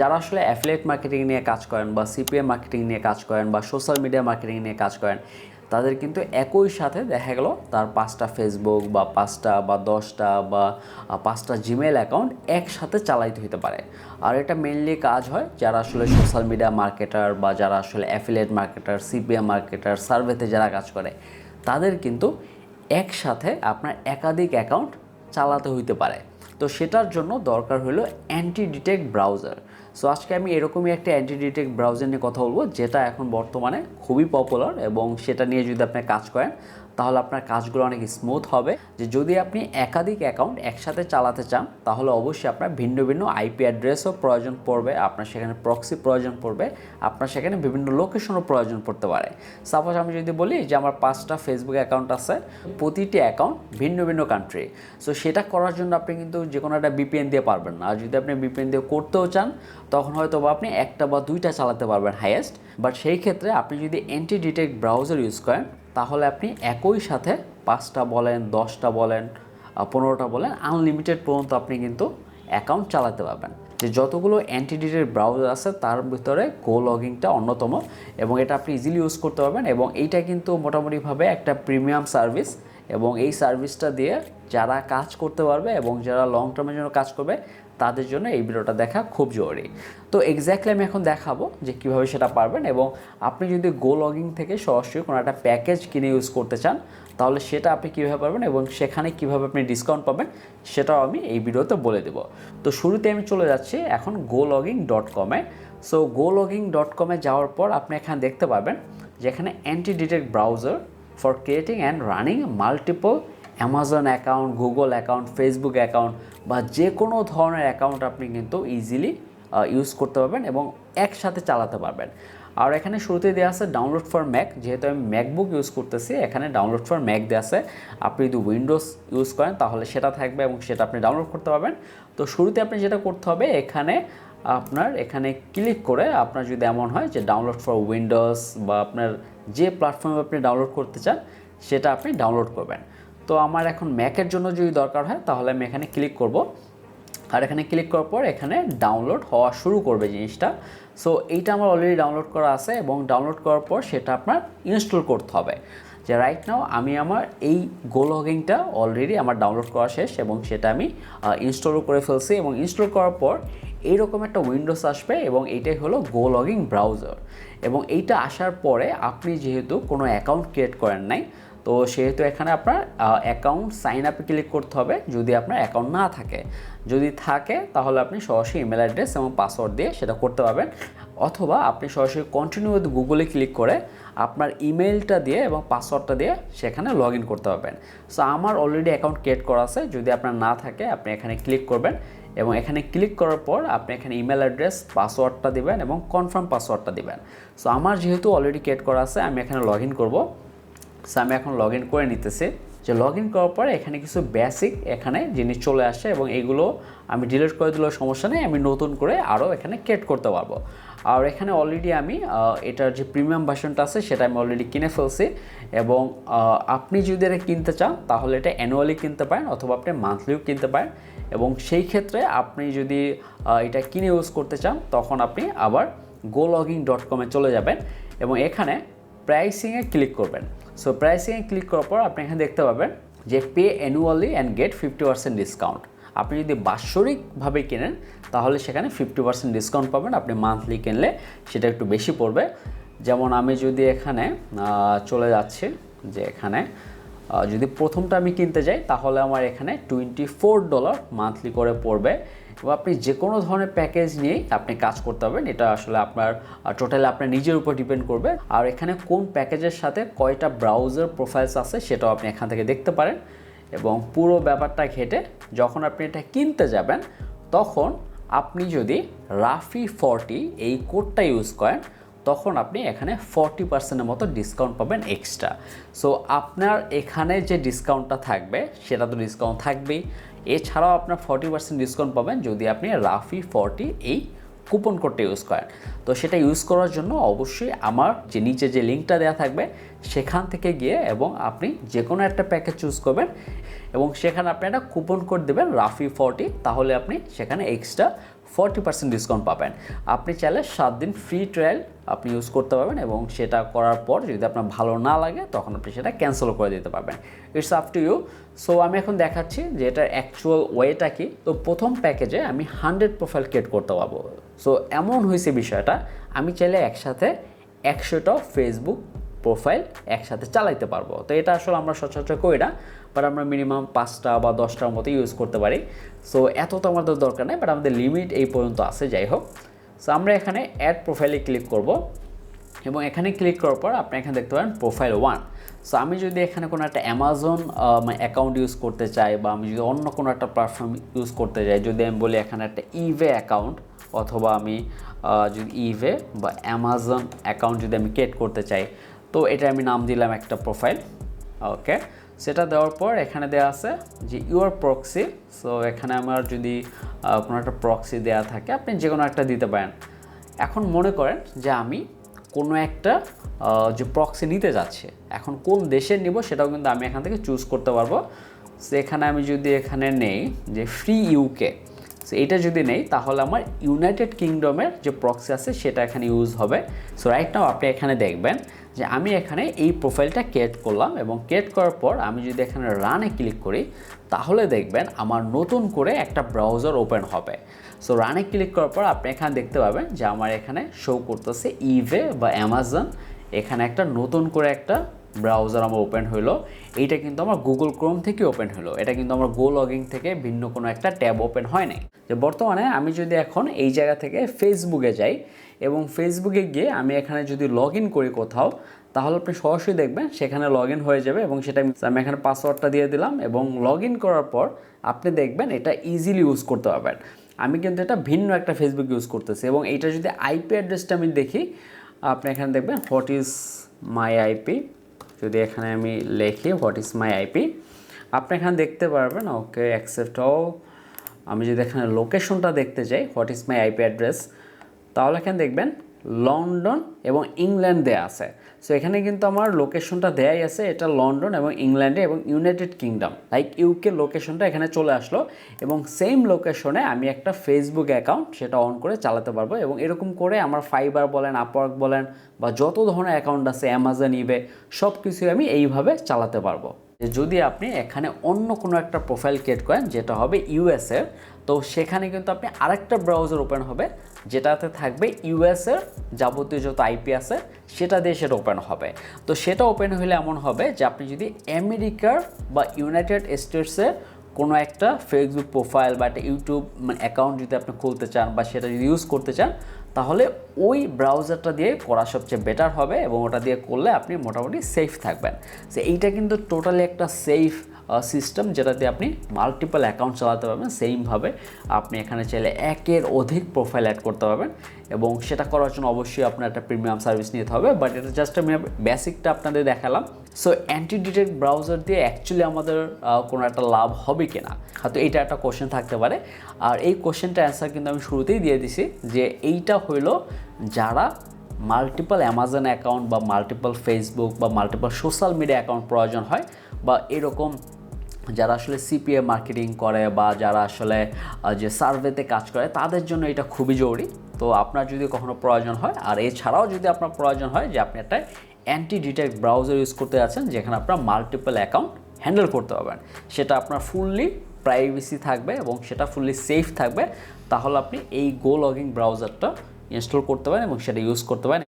যারা আসলে affiliate marketing নিয়ে কাজ করেন বা সিপিএম মার্কেটিং নিয়ে কাজ করেন বা সোশ্যাল মিডিয়া মার্কেটিং নিয়ে কাজ করেন, তাদের কিন্তু একই সাথে দেখা গেল তার পাঁচটা ফেসবুক বা পাঁচটা বা দশটা বা পাঁচটা জিমেল অ্যাকাউন্ট একসাথে চালাইতে হতে পারে। আর এটা মেনলি কাজ হয় যারা আসলে সোশ্যাল মিডিয়া মার্কেটার বা যারা আসলে অ্যাফিলিয়েট মার্কেটার সিপিএম মার্কেটার সার্ভেতে যারা কাজ করে, তাদের কিন্তু একসাথে আপনার একাধিক অ্যাকাউন্ট চালাতে হইতে পারে। তো সেটার জন্য দরকার হলো অ্যান্টি ডিটেক্ট ব্রাউজার সো আজকে আমি এরকমই একটা অ্যান্টি ডিটেক্ট ব্রাউজার নিয়ে কথা বলব, যেটা এখন বর্তমানে খুবই পপুলার এবং সেটা নিয়ে যদি আপনি কাজ করেন তাহলে আপনার কাজগুলো অনেক স্মুথ হবে। যে যদি আপনি একাধিক অ্যাকাউন্ট একসাথে চালাতে চান, তাহলে অবশ্যই আপনার ভিন্ন ভিন্ন আইপি অ্যাড্রেসও প্রয়োজন পড়বে, আপনার সেখানে প্রক্সি প্রয়োজন পড়বে, আপনার সেখানে বিভিন্ন লোকেশনও প্রয়োজন পড়তে পারে। সাপোজ আমি যদি বলি যে আমার পাঁচটা ফেসবুক অ্যাকাউন্ট আছে, প্রতিটি অ্যাকাউন্ট ভিন্ন ভিন্ন কান্ট্রি সো সেটা করার জন্য আপনি কিন্তু যে কোনো একটা বিপিএন দিয়ে পারবেন না। আর যদি আপনি বিপিএন দিয়ে করতেও চান, তখন হয়তো বা আপনি একটা বা দুইটা চালাতে পারবেন হাইয়েস্ট বাট সেই ক্ষেত্রে আপনি যদি অ্যান্টি ডিটেক্ট ব্রাউজার ইউজ করেন তাহলে আপনি একই সাথে পাঁচটা বলেন, দশটা বলেন পনেরোটা বলেন আনলিমিটেড পর্যন্ত আপনি কিন্তু অ্যাকাউন্ট চালাতে পারবেন। যে যতগুলো অ্যান্টিডিটের ব্রাউজার আছে, তার ভিতরে গো লগিংটা অন্যতম এবং এটা আপনি ইজিলি ইউজ করতে পারবেন এবং এইটা কিন্তু মোটামুটিভাবে একটা প্রিমিয়াম সার্ভিস এবং এই সার্ভিসটা দিয়ে যারা কাজ করতে পারবে এবং যারা লং টার্মের জন্য কাজ করবে, তাদের জন্য এই ভিডিওটা দেখা খুব জরুরি। তো এক্স্যাক্টলি আমি এখন দেখাবো যে কীভাবে সেটা পারবেন এবং আপনি যদি গো লগিং থেকে সরাসরি কোনো একটা প্যাকেজ কিনে ইউজ করতে চান, তাহলে সেটা আপনি কীভাবে পারবেন এবং সেখানে কীভাবে আপনি ডিসকাউন্ট পাবেন, সেটাও আমি এই ভিডিওতে বলে দেবো। তো শুরুতে আমি চলে যাচ্ছি এখন গো লগিং ডট কমে সো গো লগিং ডট কমে যাওয়ার পর আপনি এখানে দেখতে পাবেন যেখানে anti detect browser for creating and running multiple Amazon account Google account Facebook account বা যে কোনো ধরনের অ্যাকাউন্ট আপনি কিন্তু ইজিলি ইউজ করতে পারবেন এবং একসাথে চালাতে পারবেন। আর এখানে শুরুতে দেওয়া আছে ডাউনলোড ফর ম্যাক যেহেতু আমি ম্যাকবুক ইউজ করতেছি, এখানে ডাউনলোড ফর ম্যাক দেওয়া আছে। আপনি যদি উইন্ডোজ ইউজ করেন তাহলে সেটা থাকবে এবং সেটা আপনি ডাউনলোড করতে পারবেন। তো শুরুতে আপনি যেটা করতে হবে, এখানে আপনার এখানে ক্লিক করে আপনার যদি এমন হয় যে ডাউনলোড ফর উইন্ডোজ বা আপনার যে প্ল্যাটফর্মে আপনি ডাউনলোড করতে চান, সেটা আপনি ডাউনলোড করবেন। তো আমার এখন ম্যাকের জন্য যদি দরকার হয়, তাহলে আমি এখানে ক্লিক করব। আর এখানে ক্লিক করার পর এখানে ডাউনলোড হওয়া শুরু করবে জিনিসটা। সো এইটা আমার অলরেডি ডাউনলোড করা আছে এবং ডাউনলোড করার পর সেটা আপনার ইনস্টল করতে হবে। যে রাইট নাও আমি আমার এই গো লগিংটা অলরেডি আমার ডাউনলোড করা শেষ এবং সেটা আমি ইনস্টলও করে ফেলছি এবং ইনস্টল করার পর এইরকম একটা উইন্ডোজ আসবে এবং এইটাই হলো গো লগিং ব্রাউজার এবং এইটা আসার পরে আপনি যেহেতু কোনো অ্যাকাউন্ট ক্রিয়েট করেন নাই, তো সেহেতু এখানে আপনার অ্যাকাউন্ট সাইন আপে ক্লিক করতে হবে যদি আপনার অ্যাকাউন্ট না থাকে। যদি থাকে তাহলে আপনি সরাসরি ইমেল অ্যাড্রেস এবং পাসওয়ার্ড দিয়ে সেটা করতে পারবেন অথবা আপনি সরাসরি কন্টিনিউ উইথ গুগলে ক্লিক করে আপনার ইমেলটা দিয়ে এবং পাসওয়ার্ডটা দিয়ে সেখানে লগ ইন করতে পারবেন। সো আমার অলরেডি অ্যাকাউন্ট ক্রিয়েট করা আছে। যদি আপনার না থাকে, আপনি এখানে ক্লিক করবেন এবং এখানে ক্লিক করার পর আপনি এখানে ইমেল অ্যাড্রেস পাসওয়ার্ডটা দেবেন এবং কনফার্ম পাসওয়ার্ডটা দেবেন। সো আমার যেহেতু অলরেডি ক্রিয়েট করা আছে, আমি এখানে লগ ইন করব। সো আমি এখন লগ ইন করে নিতেছি। যে লগ ইন করার পরে এখানে কিছু বেসিক এখানে জিনিস চলে আসে এবং এগুলো আমি ডিলিট করে দিলেও সমস্যা নেই, আমি নতুন করে আরও এখানে ক্রিয়েট করতে পারব। আর এখানে অলরেডি আমি এটার যে প্রিমিয়াম ভার্সনটা আছে সেটা আমি অলরেডি কিনে ফেলছি এবং আপনি যদি এটা কিনতে চান, তাহলে এটা অ্যানুয়ালি কিনতে পারেন অথবা আপনি মান্থলিও কিনতে পারেন এবং সেই ক্ষেত্রে আপনি যদি এটা কিনে ইউজ করতে চান, তখন আপনি আবার গো লগিং ডট কমে চলে যাবেন এবং এখানে প্রাইসিংয়ে ক্লিক করবেন। সো প্রাইসিংয়ে ক্লিক করার পর আপনি এখানে দেখতে পাবেন যে pay annually and get fifty percent discount আপনি যদি বাৎসরিকভাবে কেনেন, তাহলে সেখানে ফিফটি পার্সেন্ট ডিসকাউন্ট পাবেন। আপনি মান্থলি কিনলে সেটা একটু বেশি পড়বে। যেমন আমি যদি এখানে চলে যাচ্ছি, যে এখানে যদি প্রথমটা আমি কিনতে যাই, তাহলে আমার এখানে টোয়েন্টি ফোর ডলার মান্থলি করে পড়বে। এবং আপনি যে কোনো ধরনের প্যাকেজ নিয়েই আপনি কাজ করতে পারবেন। এটা আসলে আপনার টোটালি আপনার নিজের উপর ডিপেন্ড করবে। আর এখানে কোন প্যাকেজের সাথে কয়টা ব্রাউজার প্রোফাইলস আছে সেটাও আপনি এখান থেকে দেখতে পারেন। এবং পুরো ব্যাপারটা ঘেটে যখন আপনি এটা কিনতে যাবেন, তখন আপনি যদি রাফি ফর্টি এই কোডটা ইউজ করেন, তখন আপনি এখানে ফর্টি পার্সেন্টের মতো ডিসকাউন্ট পাবেন এক্সট্রা সো আপনার এখানে যে ডিসকাউন্টটা থাকবে, সেটা তো ডিসকাউন্ট থাকবেই। এছাড়াও আপনার ফর্টি পার্সেন্ট ডিসকাউন্ট পাবেন যদি আপনি রাফি ফর্টি এই কুপন কোডটা ইউজ করেন। তো সেটা ইউজ করার জন্য অবশ্যই আমার যে নিচে যে লিঙ্কটা দেওয়া থাকবে, সেখান থেকে গিয়ে এবং আপনি যে কোনো একটা প্যাকেজ চুজ করবেন এবং সেখানে আপনি একটা কুপন কোড দেবেন রাফি ফর্টি তাহলে আপনি সেখানে এক্সট্রা ফর্টি পার্সেন্ট ডিসকাউন্ট পাবেন। আপনি চাইলে সাত দিন ফ্রি ট্রায়াল আপনি ইউজ করতে পারবেন এবং সেটা করার পর যদি আপনার ভালো না লাগে, তখন আপনি সেটা ক্যান্সেল করে দিতে পারবেন। It's up to you so আমি এখন দেখাচ্ছি যে এটার অ্যাকচুয়াল ওয়েটা কি। তো প্রথম প্যাকেজে আমি হান্ড্রেড প্রোফাইল ক্রিয়েট করতে পারব। সো এমন হয়েছে বিষয়টা। আমি চাইলে একসাথে একশোটা ফেসবুক প্রোফাইল একসাথে চালাইতে পারব। তো এটা আসলে আমরা সচরাচর করি না বাট আমরা মিনিমাম পাঁচটা বা দশটার মতো ইউজ করতে পারি। সো এত তো আমাদের দরকার নেই বাট আমাদের লিমিট এই পর্যন্ত আছে, যাই হোক। সো আমরা এখানে অ্যাড প্রোফাইলে ক্লিক করব, এবং এখানে ক্লিক করার পর আপনি এখানে দেখতে পারেন প্রোফাইল ওয়ান সো আমি যদি এখানে কোনো একটা অ্যামাজন অ্যাকাউন্ট ইউজ করতে চাই, বা আমি যদি অন্য কোনো একটা প্ল্যাটফর্ম ইউজ করতে চাই যদি আমি বলি এখানে একটা ইভে অ্যাকাউন্ট অথবা আমি যদি ইভে বা অ্যামাজন অ্যাকাউন্ট যদি আমি ক্রিয়েট করতে চাই তো এটা আমি নাম দিলাম একটা প্রোফাইল ওকে সেটা দেওয়ার পর এখানে দেওয়া আছে যে ইউর প্রক্সি সো এখানে আমার যদি কোনো একটা প্রক্সি দেওয়া থাকে, আপনি যে কোনো একটা দিতে পারেন। এখন মনে করেন যে আমি কোনো একটা যে প্রক্সি নিতে যাচ্ছে, এখন কোন দেশের নিব সেটাও কিন্তু আমি এখান থেকে চুজ করতে পারব। সেখানে আমি যদি এখানে নেই যে ফ্রি ইউকে সো এটা যদি নেই, তাহলে আমার ইউনাইটেড কিংডমের যে প্রক্সি আছে সেটা এখানে ইউজ হবে। সো রাইট নাও আপনি এখানে দেখবেন যে আমি এখানে এই প্রোফাইলটা ক্রিয়েট করলাম এবং ক্রিয়েট করার পর আমি যদি এখানে রানে ক্লিক করি, তাহলে দেখবেন আমার নতুন করে একটা ব্রাউজার ওপেন হবে। সো রানে ক্লিক করার পর আপনি এখানে দেখতে পাবেন যে আমার এখানে শো করতেছে ইভে বা অ্যামাজন এখানে একটা নতুন করে একটা ব্রাউজার আমার ওপেন হলো এইটা কিন্তু আমার গুগল ক্রোম থেকে ওপেন হলো এটা কিন্তু আমার গো লগিং থেকে ভিন্ন কোনো একটা ট্যাব ওপেন হয় নাই। যে বর্তমানে আমি যদি এখন এই জায়গা থেকে ফেসবুকে যাই এবং ফেসবুকে গিয়ে আমি এখানে যদি লগ ইন করি কোথাও, তাহলে আপনি সরাসরি দেখবেন সেখানে লগ ইন হয়ে যাবে এবং সেটা আমি- এখানে পাসওয়ার্ডটা দিয়ে দিলাম এবং লগ ইন করার পর আপনি দেখবেন এটা ইজিলি ইউজ করতে পারবেন। আমি কিন্তু এটা ভিন্ন একটা ফেসবুক ইউজ করতেছি এবং এইটা যদি আইপি অ্যাড্রেসটা আমি দেখি, আপনি এখানে দেখবেন হোয়াট ইজ মাই আইপি যদি এখানে আমি লিখি হোয়াট ইজ মাই আইপি আপনি এখানে দেখতে পারবেন ওকে অ্যাকসেপ্ট অল আমি যদি এখানে লোকেশনটা দেখতে চাই what is my IP address তাহলে এখানে দেখবেন লন্ডন এবং ইংল্যান্ড দেয়া আছে। সো এখানে কিন্তু আমার লোকেশনটা দেয়াই আছে। এটা লন্ডন এবং ইংল্যান্ডে এবং ইউনাইটেড কিংডম। লাইক ইউকে লোকেশনটা এখানে চলে আসলো এবং সেম লোকেশনে আমি একটা ফেসবুক অ্যাকাউন্ট সেটা অন করে চালাতে পারব এবং এরকম করে আমার ফাইবার বলেন আপওয়ার্ক বলেন বা যত ধরনের অ্যাকাউন্ট আছে অ্যামাজন ইবে সব কিছুই আমি এইভাবে চালাতে পারব। যদি আপনি এখানে অন্য কোনো একটা প্রোফাইল ক্রিয়েট করেন, যেটা হবে ইউএসের তো সেখানে কিন্তু আপনি আরেকটা ব্রাউজার ওপেন হবে, যেটাতে থাকবে ইউএসের যাবতীয় যত আইপি আছে, সেটা দিয়ে সেটা ওপেন হবে। তো সেটা ওপেন হলে এমন হবে যে আপনি যদি আমেরিকার বা ইউনাইটেড স্টেটসের কোনো একটা ফেসবুক প্রোফাইল বা একটা ইউটিউব অ্যাকাউন্ট যদি আপনি খুলতে চান বা সেটা যদি ইউজ করতে চান তাহলে ওই ব্রাউজারটা দিয়ে করা সবচেয়ে বেটার হবে এবং ওটা দিয়ে করলে আপনি মোটামুটি সেফ থাকবেন। সো এইটা কিন্তু টোটালি একটা সেফ সিস্টেম যেটাতে আপনি মাল্টিপল অ্যাকাউন্ট চালাতে পারবেন। সেইমভাবে আপনি এখানে চাইলে একের অধিক প্রোফাইল অ্যাড করতে পারবেন এবং সেটা করার জন্য অবশ্যই আপনার একটা প্রিমিয়াম সার্ভিস নিতে হবে। বাট এটা জাস্ট আমি বেসিকটা আপনাদের দেখালাম। সো অ্যান্টি ডিটেক্ট ব্রাউজার দিয়ে অ্যাকচুয়ালি আমাদের কোনো একটা লাভ হবে কিনা? হয়তো এইটা একটা কোশ্চেন থাকতে পারে। আর এই কোশ্চেনটা অ্যান্সার কিন্তু আমি শুরুতেই দিয়ে দিছি যে এইটা হইল যারা মাল্টিপল অ্যামাজন অ্যাকাউন্ট বা মাল্টিপল ফেসবুক বা মাল্টিপল সোশ্যাল মিডিয়া অ্যাকাউন্ট প্রয়োজন হয় বা এরকম যারা আসলে সিপিএ মার্কেটিং করে বা যারা আসলে যে সার্ভেতে কাজ করে, তাদের জন্য এটা খুবই জরুরি। তো আপনার যদি কখনো প্রয়োজন হয়, আর এছাড়াও যদি আপনার প্রয়োজন হয় যে আপনি একটা অ্যান্টি ডিটেক্ট ব্রাউজার ইউজ করতে যাচ্ছেন, যেখানে আপনার মাল্টিপল অ্যাকাউন্ট হ্যান্ডেল করতে পারবেন, সেটা আপনার ফুললি প্রাইভেসি থাকবে এবং সেটা ফুললি সেফ থাকবে, তাহলে আপনি এই গো লগিং ব্রাউজারটা ইনস্টল করতে পারেন এবং সেটা ইউজ করতে পারেন।